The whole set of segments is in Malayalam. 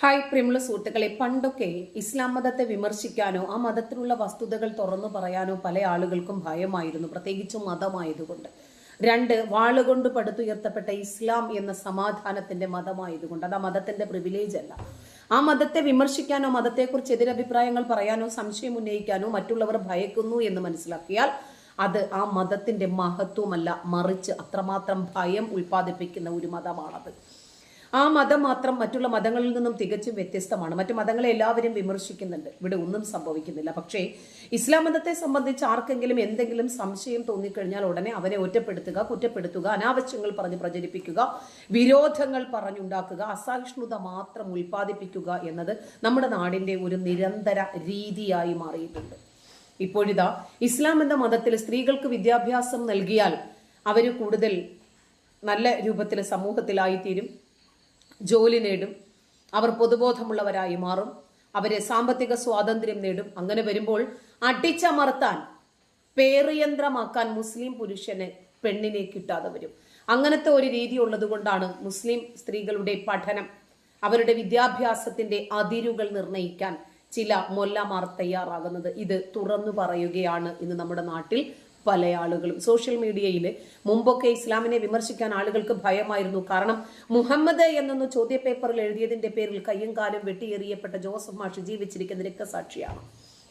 ഹായ് പ്രിയമുള്ള സുഹൃത്തുക്കളെ. പണ്ടൊക്കെ ഇസ്ലാം മതത്തെ വിമർശിക്കാനോ ആ മതത്തിലുള്ള വസ്തുതകൾ തുറന്നു പറയാനോ പല ആളുകൾക്കും ഭയമായിരുന്നു. പ്രത്യേകിച്ചും മതമായതുകൊണ്ട്. രണ്ട് വാളുകൊണ്ട് പടുത്തുയർത്തപ്പെട്ട ഇസ്ലാം എന്ന സമാധാനത്തിന്റെ മതമായതുകൊണ്ട്. അത് ആ മതത്തിന്റെ പ്രിവിലേജ് അല്ല. ആ മതത്തെ വിമർശിക്കാനോ മതത്തെക്കുറിച്ച് എതിരഭിപ്രായങ്ങൾ പറയാനോ സംശയം ഉന്നയിക്കാനോ മറ്റുള്ളവർ ഭയക്കുന്നു എന്ന് മനസ്സിലാക്കിയാൽ അത് ആ മതത്തിന്റെ മഹത്വമല്ല മറിച്ച് അത്രമാത്രം ഭയം ഉൽപ്പാദിപ്പിക്കുന്ന ഒരു മതമാണത്. ആ മതം മാത്രം മറ്റുള്ള മതങ്ങളിൽ നിന്നും തികച്ചും വ്യത്യസ്തമാണ്. മറ്റു മതങ്ങളെ എല്ലാവരും വിമർശിക്കുന്നുണ്ട്. ഇവിടെ ഒന്നും സംഭവിക്കുന്നില്ല. പക്ഷേ ഇസ്ലാം മതത്തെ സംബന്ധിച്ച് ആർക്കെങ്കിലും എന്തെങ്കിലും സംശയം തോന്നിക്കഴിഞ്ഞാൽ ഉടനെ അവനെ ഒറ്റപ്പെടുത്തുക കുറ്റപ്പെടുത്തുക അനാവശ്യങ്ങൾ പറഞ്ഞ് പ്രചരിപ്പിക്കുക വിരോധങ്ങൾ പറഞ്ഞുണ്ടാക്കുക അസഹിഷ്ണുത മാത്രം ഉൽപ്പാദിപ്പിക്കുക എന്നത് നമ്മുടെ നാടിന്റെ ഒരു നിരന്തര രീതിയായി മാറിയിട്ടുണ്ട്. ഇപ്പോഴിതാ ഇസ്ലാം എന്ന മതത്തിൽ സ്ത്രീകൾക്ക് വിദ്യാഭ്യാസം നൽകിയാൽ അവർ കൂടുതൽ നല്ല രൂപത്തിൽ സമൂഹത്തിലായിത്തീരും. ജോലി നേടും. അവർ പൊതുബോധമുള്ളവരായി മാറും. അവരെ സാമ്പത്തിക സ്വാതന്ത്ര്യം നേടും. അങ്ങനെ വരുമ്പോൾ അടിച്ചമർത്താൻ പേറിയന്ത്രമാക്കാൻ മുസ്ലിം പുരുഷനെ പെണ്ണിനെ കിട്ടാതെ വരും. അങ്ങനത്തെ ഒരു രീതി ഉള്ളത് കൊണ്ടാണ് മുസ്ലിം സ്ത്രീകളുടെ പഠനം. അവരുടെ വിദ്യാഭ്യാസത്തിന്റെ അതിരുകൾ നിർണയിക്കാൻ ചില മൊല്ലമാർ തയ്യാറാകുന്നത്. ഇത് തുറന്നു പറയുകയാണ് ഇന്ന് നമ്മുടെ നാട്ടിൽ പല ആളുകളും. സോഷ്യൽ മീഡിയയിൽ മുമ്പൊക്കെ ഇസ്ലാമിനെ വിമർശിക്കാൻ ആളുകൾക്ക് ഭയമായിരുന്നു. കാരണം മുഹമ്മദ് എന്നൊന്ന് ചോദ്യപേപ്പറിൽ എഴുതിയതിന്റെ പേരിൽ കയ്യും കാലും വെട്ടിയെറിയപ്പെട്ട ജോസഫ് മാഷ് ജീവിച്ചിരിക്കുന്ന രക്തസാക്ഷിയാണ്.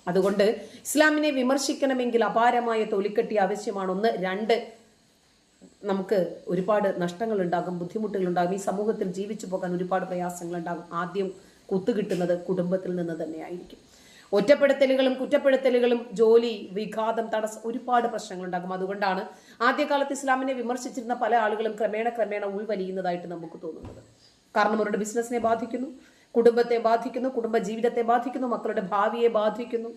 അതുകൊണ്ട് ഇസ്ലാമിനെ വിമർശിക്കണമെങ്കിൽ അപാരമായ തൊലിക്കെട്ടി ആവശ്യമാണ്. ഒന്ന് രണ്ട് നമുക്ക് ഒരുപാട് നഷ്ടങ്ങൾ ഉണ്ടാകും ബുദ്ധിമുട്ടുകൾ ഉണ്ടാകും ഈ സമൂഹത്തിൽ ജീവിച്ചു പോകാൻ ഒരുപാട് പ്രയാസങ്ങൾ ഉണ്ടാകും ആദ്യം കുത്തുകിട്ടുന്നത് കുടുംബത്തിൽ നിന്ന് തന്നെയായിരിക്കും. ഒറ്റപ്പെടുത്തലുകളും കുറ്റപ്പെടുത്തലുകളും ജോലി വിഘാതം തടസ്സം ഒരുപാട് പ്രശ്നങ്ങൾ ഉണ്ടാകും അതുകൊണ്ടാണ് ആദ്യകാലത്ത് ഇസ്ലാമിനെ വിമർശിച്ചിരുന്ന പല ആളുകളും ക്രമേണ ക്രമേണ ഉൾവലിയുന്നതായിട്ട് നമുക്ക് തോന്നുന്നത്. കാരണം അവരുടെ ബിസിനസ്സിനെ ബാധിക്കുന്നു കുടുംബത്തെ ബാധിക്കുന്നു കുടുംബ ജീവിതത്തെ ബാധിക്കുന്നു മക്കളുടെ ഭാവിയെ ബാധിക്കുന്നു.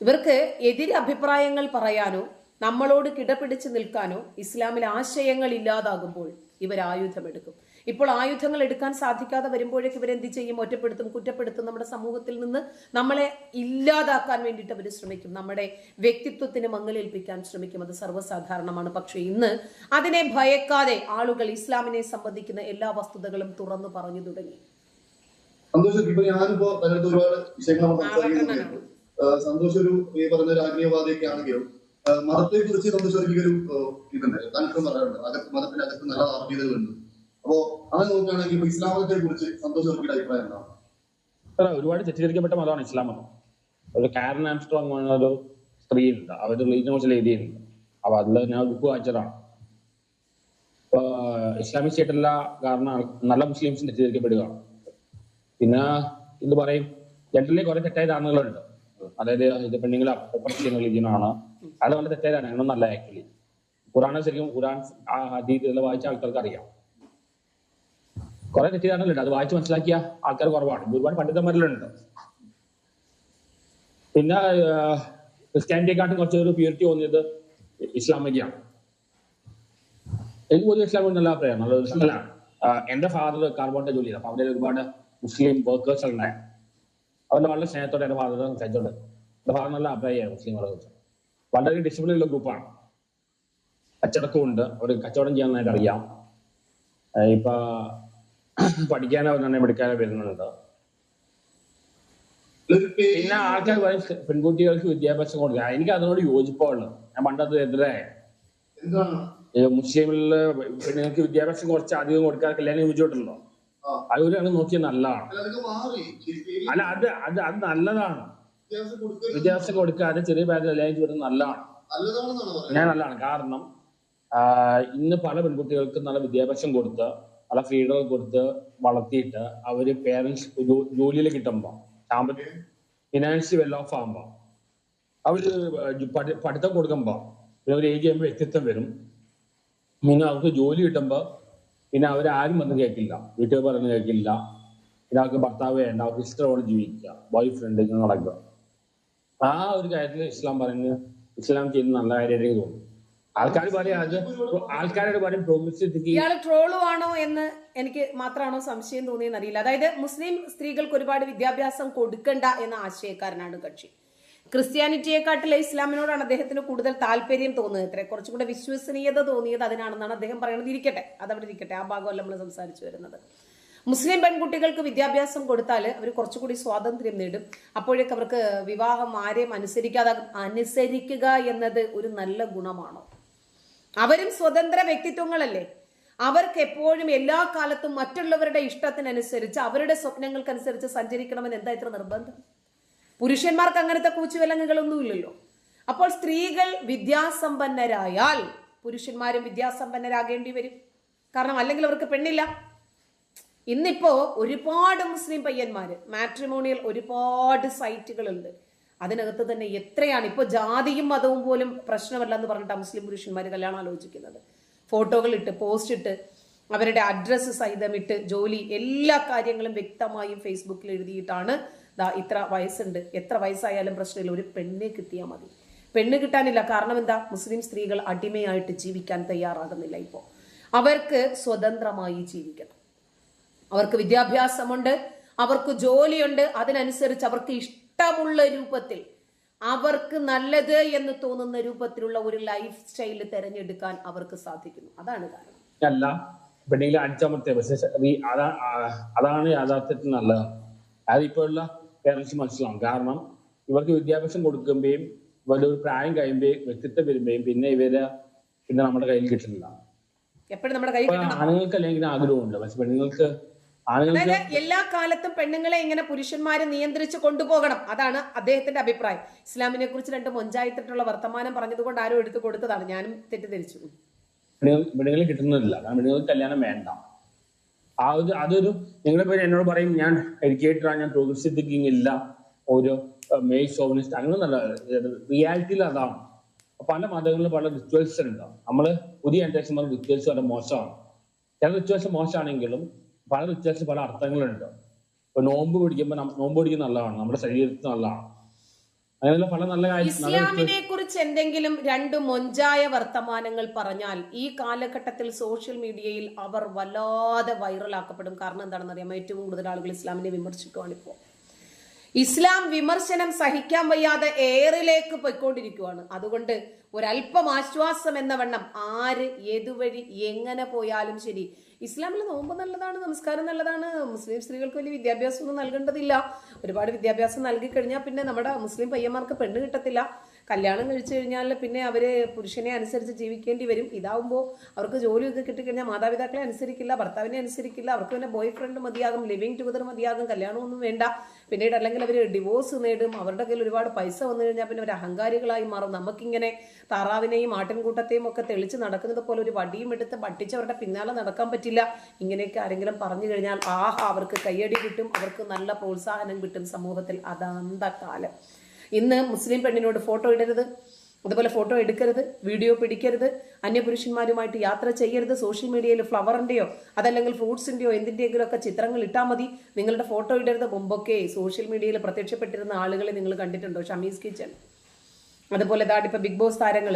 ഇവർക്ക് എതിരെ അഭിപ്രായങ്ങൾ പറയാനോ നമ്മളോട് കിടപിടിച്ച് നിൽക്കാനോ ഇസ്ലാമിൽ ആശയങ്ങൾ ഇല്ലാതാകുമ്പോൾ ഇവർ ആയുധമെടുക്കും. ഇപ്പോൾ ആയുധങ്ങൾ എടുക്കാൻ സാധിക്കാതെ വരുമ്പോഴേക്ക് ഇവരെന്ത് ചെയ്യും? ഒറ്റപ്പെടുത്തും കുറ്റപ്പെടുത്തും. നമ്മുടെ സമൂഹത്തിൽ നിന്ന് നമ്മളെ ഇല്ലാതാക്കാൻ വേണ്ടിയിട്ട് അവർ ശ്രമിക്കും. നമ്മുടെ വ്യക്തിത്വത്തിന് മങ്ങലേൽപ്പിക്കാൻ ശ്രമിക്കും. അത് സർവസാധാരണമാണ്. പക്ഷെ ഇന്ന് അതിനെ ഭയക്കാതെ ആളുകൾ ഇസ്ലാമിനെ സംബന്ധിക്കുന്ന എല്ലാ വസ്തുതകളും തുറന്നു പറഞ്ഞു തുടങ്ങി. സന്തോഷം ഒരു ഈ പറഞ്ഞ ഒരു ആത്മീയവാദിയൊക്കെ ആണെങ്കിലും മതത്തെ കുറിച്ച് നമ്മൾ ചെറിയൊരു ഇതുണ്ട്. താങ്കൾ പറയാറുണ്ട് അകത്ത് മതത്തിന് അകത്ത് നല്ല ആത്മീയതകളുണ്ട്. അപ്പോ അങ്ങനെ നോക്കുകയാണെങ്കിൽ ഇപ്പൊ ഇസ്ലാം മതത്തെ കുറിച്ച് സന്തോഷ് അഭിപ്രായം എന്താണ് ഒരുപാട് തെറ്റിദ്ധരിക്കപ്പെട്ട മതമാണ് ഇസ്ലാം മതം. ഒരു കാരൻ ആംസ്ട്രോങ് എന്നൊരു സ്ത്രീയുണ്ട്. അവർ റിലീജിയനെ കുറിച്ച് എഴുതിയിട്ടുണ്ട് അപ്പൊ അതിൽ ഞാൻ ബുക്ക് വായിച്ചതാണ്. ഇസ്ലാമിക് സ്റ്റേറ്റ് അല്ല കാരണം നല്ല മുസ്ലിംസ് തെറ്റിദ്ധരിക്കപ്പെടുകയാണ്. പിന്നെ ഇത് പറയും ജനറലി കുറെ തെറ്റായ ധാരണകളുണ്ട്. അതായത് ഇത് പെണ്ണുങ്ങളെ അപ്പുറം വളരെ തെറ്റായതാണ്. ധാരണ നല്ല ആക്ച്വലി. ഖുറാനെ ശരിക്കും ഖുറാൻ ഇതെല്ലാം വായിച്ച ആൾക്കാർക്ക് അറിയാം കുറെ തെറ്റിദ്ധാരണകളുണ്ട് അത് വായിച്ച് മനസ്സിലാക്കിയ ആൾക്കാർ കുറവാണ്. ഒരുപാട് പണ്ഡിതന്മാരിലുണ്ട്. പിന്നെ ക്രിസ്ത്യാനിറ്റിയെക്കാട്ടും കുറച്ചൊരു പ്യൂരിറ്റി തോന്നിയത് ഇസ്ലാമികയാണ്. എനിക്ക് പൊതുവെ ഇസ്ലാമിക് നല്ല അഭിപ്രായം. നല്ല അല്ല എന്റെ ഫാദർ കാർബോണിന്റെ ജോലി ചെയ്തു അപ്പൊ അവിടെ ഒരുപാട് മുസ്ലിം വർക്കേഴ്സ് ഉണ്ടായിരുന്നു അവരുടെ വളരെ സ്നേഹത്തോടെ എന്റെ ഫാദർ സംസാരിച്ചോണ്ട്. എന്റെ ഫാദർ നല്ല അഭിപ്രായമാണ് മുസ്ലിം കുറിച്ച്. വളരെ ഡിസിപ്ലിൻ ഉള്ള ഗ്രൂപ്പാണ് അച്ചടക്കമുണ്ട് അവർ കച്ചവടം ചെയ്യാൻ നന്നായിട്ട് അറിയാം ഇപ്പൊ അവർ തന്നെ പഠിക്കാനോ വരുന്നുണ്ട്. ഒരു പിന്നെ ആൾക്കാർ പറയും പെൺകുട്ടികൾക്ക് വിദ്യാഭ്യാസം കൊടുക്കുക എനിക്ക് അതിനോട് യോജിപ്പുള്ളു ഞാൻ പണ്ടത് എതിരെ. മുസ്ലിമിൽ പെണ്ണുങ്ങൾക്ക് വിദ്യാഭ്യാസം കുറച്ച് അധികം കൊടുക്കാൻ കല്യാണം യോജിച്ചിട്ടുണ്ടോ? ആ. അതുപോലെയാണ് നോക്കിയത് നല്ലതാണ്. അല്ല അത് അത് അത് നല്ലതാണ്. വിദ്യാഭ്യാസം കൊടുക്കാതെ ചെറിയ പ്രായത്തിൽ കല്യാണം വരുന്നത് നല്ലതാണ്. ഞാൻ നല്ലതാണ്. കാരണം ഇന്ന് പല പെൺകുട്ടികൾക്കും നല്ല വിദ്യാഭ്യാസം കൊടുത്ത് പല ഫ്രീഡം കൊടുത്ത് വളർത്തിയിട്ട് അവർ പേരൻസ് ജോലിയിൽ കിട്ടുമ്പോ സാമ്പത്തിക ഫിനാൻഷ്യൽ വെൽ ഓഫ് ആകുമ്പോ അവർ പഠി- പഠിത്തം കൊടുക്കുമ്പോ പിന്നെ ഒരു ഏജ് ചെയ്യുമ്പോൾ വ്യക്തിത്വം വരും. പിന്നെ അവർക്ക് ജോലി കിട്ടുമ്പോ പിന്നെ അവർ ആരും വന്ന് കേൾക്കില്ല. വീട്ടുകാർ പറയുന്നത് കേൾക്കില്ല. പിന്നെ അവർക്ക് ഭർത്താവ് വേണ്ട. അവർക്ക് ഇഷ്ടത്തോടെ ജീവിക്കുക. ബോയ് ഫ്രണ്ട് ഇങ്ങനെ നടക്കുക. ആ ഒരു കാര്യത്തിൽ ഇസ്ലാം പറയുന്നത് ഇസ്ലാം ചെയ്യുന്ന നല്ല കാര്യമായിട്ട് തോന്നുന്നു. ആൾക്കാർ പറയാം ആൾക്കാരോട് പറയും പ്രോമിസിറ്റിക്ക് ഇയാൾ ട്രോളുവാണോ എന്ന് എനിക്ക് മാത്രമാണോ സംശയം തോന്നിയെന്ന് അറിയില്ല. അതായത് മുസ്ലിം സ്ത്രീകൾക്ക് ഒരുപാട് വിദ്യാഭ്യാസം കൊടുക്കണ്ട എന്ന ആശയക്കാരനാണ് കക്ഷി. ക്രിസ്ത്യാനിറ്റിയെക്കാട്ടിലെ ഇസ്ലാമിനോടാണ് അദ്ദേഹത്തിന് കൂടുതൽ താല്പര്യം തോന്നുന്നത്. ഇത്ര കുറച്ചും കൂടെ വിശ്വസനീയത തോന്നിയത് അതിനാണെന്നാണ് അദ്ദേഹം പറയുന്നത്. ഇരിക്കട്ടെ അതവിടെ ഇരിക്കട്ടെ. ആ ഭാഗമല്ല നമ്മൾ സംസാരിച്ചു വരുന്നത്. മുസ്ലിം പെൺകുട്ടികൾക്ക് വിദ്യാഭ്യാസം കൊടുത്താൽ അവർ കുറച്ചുകൂടി സ്വാതന്ത്ര്യം നേടും. അപ്പോഴേക്ക് അവർക്ക് വിവാഹം ആരെയും അനുസരിക്കാതെ അനുസരിക്കുക എന്നത് ഒരു നല്ല ഗുണമാണോ? അവരും സ്വതന്ത്ര വ്യക്തിത്വങ്ങളല്ലേ? അവർക്ക് എപ്പോഴും എല്ലാ കാലത്തും മറ്റുള്ളവരുടെ ഇഷ്ടത്തിനനുസരിച്ച് അവരുടെ സ്വപ്നങ്ങൾക്കനുസരിച്ച് സഞ്ചരിക്കണമെന്ന് എന്താ ഇത്ര നിർബന്ധം? പുരുഷന്മാർക്ക് അങ്ങനത്തെ കൂച്ചുവിലങ്ങുകളൊന്നും ഇല്ലല്ലോ അപ്പോൾ സ്ത്രീകൾ വിദ്യാസമ്പന്നരായാൽ പുരുഷന്മാരും വിദ്യാസമ്പന്നരാകേണ്ടി വരും. കാരണം അല്ലെങ്കിൽ അവർക്ക് പെണ്ണില്ല. ഇന്നിപ്പോ ഒരുപാട് മുസ്ലിം പയ്യന്മാര് മാട്രിമോണിയൽ ഒരുപാട് സൈറ്റുകളുണ്ട് അതിനകത്ത് തന്നെ എത്രയാണ് ഇപ്പൊ ജാതിയും മതവും പോലും പ്രശ്നമല്ല എന്ന് പറഞ്ഞിട്ടാണ് മുസ്ലിം പുരുഷന്മാർ കല്യാണം ആലോചിക്കുന്നത്. ഫോട്ടോകൾ ഇട്ട് പോസ്റ്റ് ഇട്ട് അവരുടെ അഡ്രസ്സ് സഹിതം ഇട്ട് ജോലി എല്ലാ കാര്യങ്ങളും വ്യക്തമായും ഫേസ്ബുക്കിൽ എഴുതിയിട്ടാണ് ദാ ഇത്ര വയസ്സുണ്ട്. എത്ര വയസ്സായാലും പ്രശ്നമില്ല. ഒരു പെണ്ണെ കിട്ടിയാൽ മതി. പെണ്ണ് കിട്ടാനില്ല. കാരണം എന്താ? മുസ്ലിം സ്ത്രീകൾ അടിമയായിട്ട് ജീവിക്കാൻ തയ്യാറാകുന്നില്ല ഇപ്പോൾ അവർക്ക് സ്വതന്ത്രമായി ജീവിക്കണം. അവർക്ക് വിദ്യാഭ്യാസമുണ്ട് അവർക്ക് ജോലിയുണ്ട് അതിനനുസരിച്ച് അവർക്ക് ഇഷ്ടമുള്ള രൂപത്തിൽ അവർക്ക് നല്ലത് എന്ന് തോന്നുന്ന രൂപത്തിലുള്ള ഒരു ലൈഫ് സ്റ്റൈൽ തിരഞ്ഞെടുക്കാൻ അവർക്ക് സാധിക്കുന്നു. അതാണ് കാരണം. അല്ല പെണ്ണിനെ അഞ്ചാമത്തെ അതാണ് യാഥാർത്ഥ്യത്തിൽ നല്ലത്. അതിപ്പോഴുള്ള പേരൻസ് മനസ്സിലാവും. കാരണം ഇവർക്ക് വിദ്യാഭ്യാസം കൊടുക്കുമ്പോഴും ഇവരുടെ ഒരു പ്രായം കഴിയുമ്പോഴും വ്യക്തിത്വം വരുമ്പോഴും പിന്നെ ഇവരെ പിന്നെ നമ്മുടെ കയ്യിൽ കിട്ടുന്നില്ല. എപ്പോഴും നമ്മുടെ കയ്യിൽ ആണുങ്ങൾക്ക് അല്ലെങ്കിൽ ആഗ്രഹമുണ്ട്. പക്ഷെ പെണ്ണുങ്ങൾക്ക് അതായത് എല്ലാ കാലത്തും പെണ്ണുങ്ങളെ ഇങ്ങനെ പുരുഷന്മാരെ നിയന്ത്രിച്ച് കൊണ്ടുപോകണം. അതാണ് അദ്ദേഹത്തിന്റെ അഭിപ്രായം. ഇസ്ലാമിനെ കുറിച്ച് രണ്ട് മൊഞ്ചായിട്ടിട്ടുള്ള വർത്തമാനം പറഞ്ഞതുകൊണ്ട് ആരും എടുത്തു കൊടുത്തതാണ്. ഞാനും തെറ്റിദ്ധരിച്ചു. പെണ്ണുങ്ങൾ കിട്ടുന്നില്ല കാരണം പെണ്ണുങ്ങൾക്ക് കല്യാണം വേണ്ട. ആ ഒരു അതൊരു നിങ്ങളുടെ പേര് എന്നോട് പറയും ഞാൻ എഡ്യൂക്കേറ്ററാണ് ഞാൻ പ്രോഗ്രസീവ് തിങ്കിങ് ഇല്ല. ഒരു മെയ് സോവനിസ്റ്റ് അങ്ങനെ നല്ല റിയാലിറ്റിയിൽ അതാണ്. പല മതങ്ങളിലും പല റിച്വൽസ് ഉണ്ടാവും നമ്മൾ പുതിയ ജനറേഷൻ റിച്വൽസ് വളരെ മോശമാണ്. ചില റിച്വൽസ് മോശമാണെങ്കിലും പല റിച്വൽസ് പല അർത്ഥങ്ങളുണ്ട്. ഇപ്പൊ നോമ്പ് പിടിക്കുമ്പോൾ നോമ്പ് പിടിക്കുന്ന നല്ലതാണ്. നമ്മുടെ ശരീരത്തിന് നല്ലതാണ്. അങ്ങനെയുള്ള പല നല്ല ഇസ്ലാമിനെ കുറിച്ച് എന്തെങ്കിലും രണ്ട് മൊഞ്ചായ വർത്തമാനങ്ങൾ പറഞ്ഞാൽ ഈ കാലഘട്ടത്തിൽ സോഷ്യൽ മീഡിയയിൽ അവർ വല്ലാതെ വൈറലാക്കപ്പെടും. കാരണം എന്താണെന്ന് അറിയാമോ ഏറ്റവും കൂടുതൽ ആളുകൾ ഇസ്ലാമിനെ വിമർശിക്കുകയാണ് ഇപ്പോൾ. ഇസ്ലാം വിമർശനം സഹിക്കാൻ വയ്യാതെ ഏറിലേക്ക് പോയിക്കൊണ്ടിരിക്കുകയാണ് അതുകൊണ്ട് ഒരല്പം ആശ്വാസം എന്ന വണ്ണം ആര് ഏതുവഴി എങ്ങനെ പോയാലും ശരി. ഇസ്ലാമിൽ നോമ്പ് നല്ലതാണ് നമസ്കാരം നല്ലതാണ്. മുസ്ലിം സ്ത്രീകൾക്ക് വലിയ വിദ്യാഭ്യാസം ഒന്നും നൽകേണ്ടതില്ല. ഒരുപാട് വിദ്യാഭ്യാസം നൽകി കഴിഞ്ഞാൽ പിന്നെ നമ്മുടെ മുസ്ലിം പയ്യന്മാർക്ക് പെണ്ണ് കിട്ടത്തില്ല. കല്യാണം കഴിച്ചു കഴിഞ്ഞാൽ പിന്നെ അവർ പുരുഷനെ അനുസരിച്ച് ജീവിക്കേണ്ടി വരും. ഇതാവുമ്പോൾ അവർക്ക് ജോലിയൊക്കെ കിട്ടിക്കഴിഞ്ഞാൽ മാതാപിതാക്കളെ അനുസരിക്കില്ല ഭർത്താവിനെ അനുസരിക്കില്ല. അവർക്ക് പിന്നെ ബോയ് ഫ്രണ്ട് മതിയാകും ലിവിങ് ടുഗദർ മതിയാകും കല്യാണമൊന്നും വേണ്ട. പിന്നീട് അല്ലെങ്കിൽ അവർ ഡിവോഴ്സ് നേടും. അവരുടെ കയ്യിൽ ഒരുപാട് പൈസ വന്നു കഴിഞ്ഞാൽ പിന്നെ അവർ അഹങ്കാരികളായി മാറും. നമുക്കിങ്ങനെ താറാവിനെയും ആട്ടിൻകൂട്ടത്തെയും ഒക്കെ തെളിച്ച് നടക്കുന്നത് പോലെ ഒരു വടിയും എടുത്ത് പട്ടിച്ചവരുടെ പിന്നാലെ നടക്കാൻ പറ്റില്ല. ഇങ്ങനെയൊക്കെ ആരെങ്കിലും പറഞ്ഞു കഴിഞ്ഞാൽ ആഹാ അവർക്ക് കയ്യടി കിട്ടും. അവർക്ക് നല്ല പ്രോത്സാഹനം കിട്ടും സമൂഹത്തിൽ. അതാന്ത കാലം ഇന്ന് മുസ്ലിം പെണ്ണിനോട് ഫോട്ടോ ഇടരുത് അതുപോലെ ഫോട്ടോ എടുക്കരുത് വീഡിയോ പിടിക്കരുത് അന്യപുരുഷന്മാരുമായിട്ട് യാത്ര ചെയ്യരുത് സോഷ്യൽ മീഡിയയിൽ ഫ്ലവറിന്റെയോ അതല്ലെങ്കിൽ ഫ്രൂട്ട്സിന്റെയോ എന്തിന്റെയെങ്കിലും ഒക്കെ ചിത്രങ്ങൾ ഇട്ടാൽ മതി. നിങ്ങളുടെ ഫോട്ടോ ഇടരുത്. മുമ്പൊക്കെ സോഷ്യൽ മീഡിയയിൽ പ്രത്യക്ഷപ്പെട്ടിരുന്ന ആളുകളെ നിങ്ങൾ കണ്ടിട്ടുണ്ടോ? ഷമീസ് കിച്ചൺ. അതുപോലെ ദാ ഇപ്പൊ ബിഗ് ബോസ് താരങ്ങൾ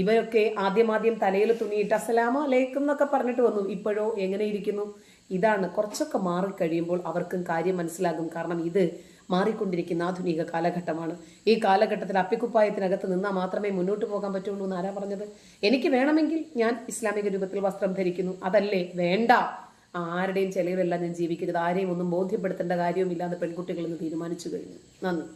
ഇവരൊക്കെ ആദ്യമാദ്യം തലയിൽ തുണിയിട്ട് അസലാമോ അലൈക്കും എന്നൊക്കെ പറഞ്ഞിട്ട് വന്നു. ഇപ്പോഴോ എങ്ങനെ ഇരിക്കുന്നു? ഇതാണ് കുറച്ചൊക്കെ മാറിക്കഴിയുമ്പോൾ അവർക്കും കാര്യം മനസ്സിലാകും. കാരണം ഇത് മാറിക്കൊണ്ടിരിക്കുന്ന ആധുനിക കാലഘട്ടമാണ്. ഈ കാലഘട്ടത്തിൽ അപ്പിക്കുപ്പായത്തിനകത്ത് നിന്നാൽ മാത്രമേ മുന്നോട്ട് പോകാൻ പറ്റുള്ളൂ എന്ന് ആരാ പറഞ്ഞത്? എനിക്ക് വേണമെങ്കിൽ ഞാൻ ഇസ്ലാമിക രൂപത്തിൽ വസ്ത്രം ധരിക്കുന്നു. അതല്ലേ? വേണ്ട. ആരുടെയും ചെലവിലല്ല ഞാൻ ജീവിക്കരുത് ആരെയും ഒന്നും ബോധ്യപ്പെടുത്തേണ്ട കാര്യവുമില്ലാതെ പെൺകുട്ടികൾ ഇന്ന് തീരുമാനിച്ചു കഴിഞ്ഞു. നന്ദി.